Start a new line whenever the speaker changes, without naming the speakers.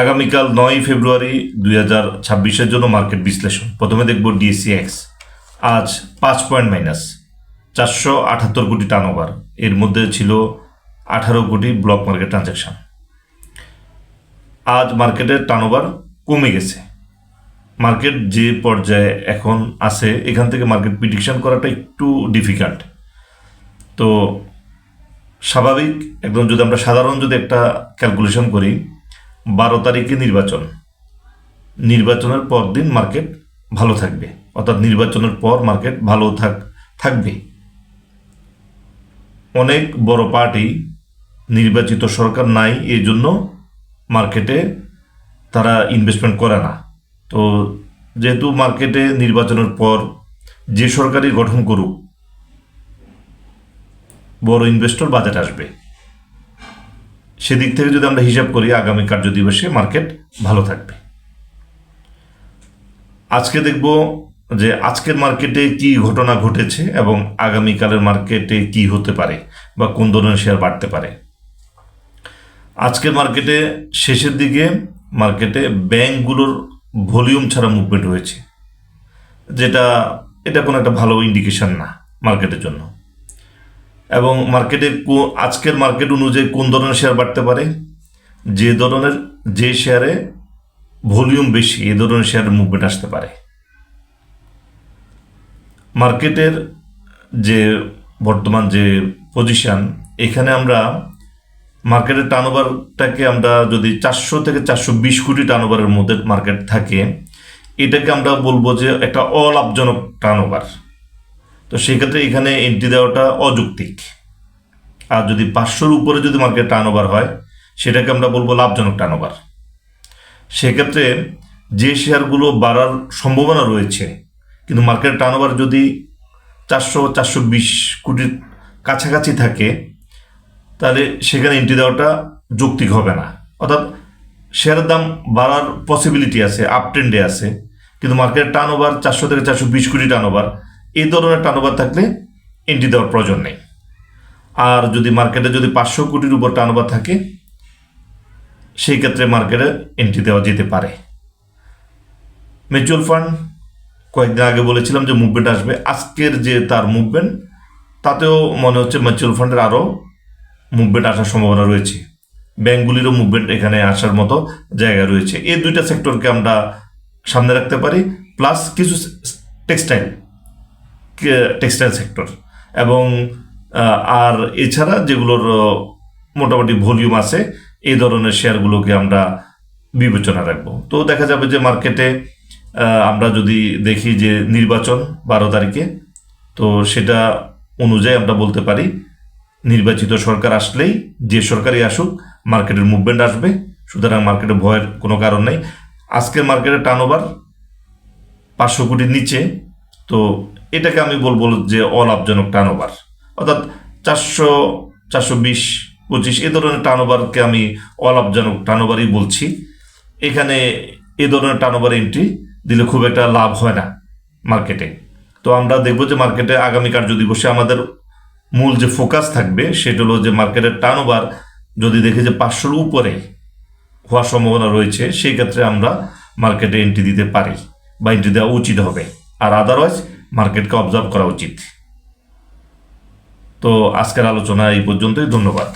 আগামীকাল নয় ফেব্রুয়ারি দুই হাজার ছাব্বিশের জন্য মার্কেট বিশ্লেষণ। প্রথমে দেখব ডিএসসি এক্স। আজ পাঁচ পয়েন্ট মাইনাস, চারশো আটাত্তর কোটি টার্ন ওভার এর মধ্যে ছিল আঠারো কোটি ব্লক মার্কেট ট্রানজ্যাকশন আজ মার্কেটের টার্ন ওভার কমে গেছে। মার্কেট যে পর্যায়ে এখন আছে, এখান থেকে মার্কেট প্রিডিকশান করাটা একটু ডিফিকাল্ট তো স্বাভাবিক, একদম যদি আমরা সাধারণ যদি একটা ক্যালকুলেশন করি বারো তারিখে নির্বাচন। নির্বাচনের পর দিন মার্কেট ভালো থাকবে। অর্থাৎ নির্বাচনের পর মার্কেট ভালো থাক, থাকবে। অনেক বড় পার্টি নির্বাচিত সরকার নাই, এই জন্য মার্কেটে তারা ইনভেস্টমেন্ট করে না। তো যেহেতু মার্কেটে নির্বাচনের পর যে সরকারই গঠন করুক, বড় ইনভেস্টর বাজেট আসবে। সেদিক থেকে যদি আমরা হিসাব করি, আগামী কার্য দিবসে মার্কেট ভালো থাকবে। আজকে দেখব যে আজকের মার্কেটে কি ঘটনা ঘটেছে এবং আগামীকালের মার্কেটে কি হতে পারে বা কোন ধরনের শেয়ার বাড়তে পারে। আজকের মার্কেটে শেষের দিকে মার্কেটে ব্যাংকগুলোর ভলিউম ছাড়া মুভমেন্ট হয়েছে, যেটা, এটা কোনো একটা ভালো ইন্ডিকেশন না মার্কেটের জন্য। এবং মার্কেটে আজকের মার্কেট অনুযায়ী কোন ধরনের শেয়ার বাড়তে পারে? যে ধরনের, যে শেয়ারে ভলিউম বেশি, এ ধরনের শেয়ারের মুভমেন্ট আসতে পারে। মার্কেটের যে বর্তমান যে পজিশন এখানে আমরা মার্কেটের টার্নওভারটাকে আমরা যদি চারশো থেকে চারশো বিশ কোটি টার্নওভারের মধ্যে মার্কেট থাকে, এটাকে আমরা বলব যে একটা অলাভজনক টার্নওভার তো সেক্ষেত্রে এখানে এন্ট্রি দেওয়াটা অযৌক্তিক। আর যদি পাঁচশোর উপরে যদি মার্কেট টার্নওভার হয়, সেটাকে আমরা বলব লাভজনক টার্নওভার সেক্ষেত্রে যে শেয়ারগুলো বাড়ার সম্ভাবনা রয়েছে, কিন্তু মার্কেট টার্নওভার যদি চারশো চারশো বিশ কোটির কাছাকাছি থাকে, তাহলে সেখানে এন্ট্রি দেওয়াটা যৌক্তিক হবে না। অর্থাৎ শেয়ারের দাম বাড়ার পসিবিলিটি আছে আপ ট্রেন্ডে আছে, কিন্তু মার্কেট টার্ন ওভার চারশো থেকে চারশো বিশ কোটি টার্ন ওভার এই ধরনের টার্ন ওভার থাকলে এন্ট্রি দেওয়ার প্রয়োজন নেই। আর যদি মার্কেটে যদি পাঁচশো কোটির উপর টার্ন ওভার থাকে, সেই ক্ষেত্রে মার্কেটে এন্ট্রি দেওয়া যেতে পারে। মিউচুয়াল ফান্ড কয়েকদিন আগে বলেছিলাম যে মুভমেন্ট আসবে। আজকের যে তার মুভমেন্ট তাতেও মনে হচ্ছে মিউচুয়াল ফান্ডের আরও মুভমেন্ট আসার সম্ভাবনা রয়েছে। ব্যাঙ্কগুলিরও মুভমেন্ট এখানে আসার মতো জায়গা রয়েছে। এই দুইটা সেক্টরকে আমরা সামনে রাখতে পারি প্লাস কিছু টেক্সটাইল টেক্সটাইল সেক্টর। এবং আর এছাড়া যেগুলোর মোটামুটি ভলিউম আছে, এই ধরনের শেয়ারগুলোকে আমরা বিবেচনা রাখব। তো দেখা যাবে যে মার্কেটে আমরা যদি দেখি যে নির্বাচন বারো তারিখে, তো সেটা অনুযায়ী আমরা বলতে পারি, নির্বাচিত সরকার আসলেই যে সরকারই আসুক, মার্কেটের মুভমেন্ট আসবে, সুতরাং মার্কেটে ভয়ের কোনো কারণ নেই। আজকের মার্কেটের টার্ন ওভার পাঁচশো কোটির নিচে তো এটাকে আমি বলব যে অলাভজনক টার্ন ওভার অর্থাৎ চারশো চারশো বিশ, পঁচিশ, এ ধরনের টার্ন ওভারকে আমি অলাভজনক টার্ন ওভারই বলছি। এখানে এ ধরনের টার্ন ওভার এন্ট্রি দিলে খুব একটা লাভ হয় না মার্কেটে তো আমরা দেখব যে মার্কেটে আগামী কার্য দিবসে আমাদের মূল যে ফোকাস থাকবে, সেটা হলো যে মার্কেটের টার্ন ওভার যদি দেখি যে পাঁচশোর উপরে হওয়ার সম্ভাবনা রয়েছে, সেই ক্ষেত্রে আমরা মার্কেটে এন্ট্রি দিতে পারি বা এন্ট্রি দেওয়া উচিত হবে। আর আদারওয়াইজ মার্কেটকে অবজার্ভ করা উচিত। তো আজকের আলোচনা এই পর্যন্তই ধন্যবাদ।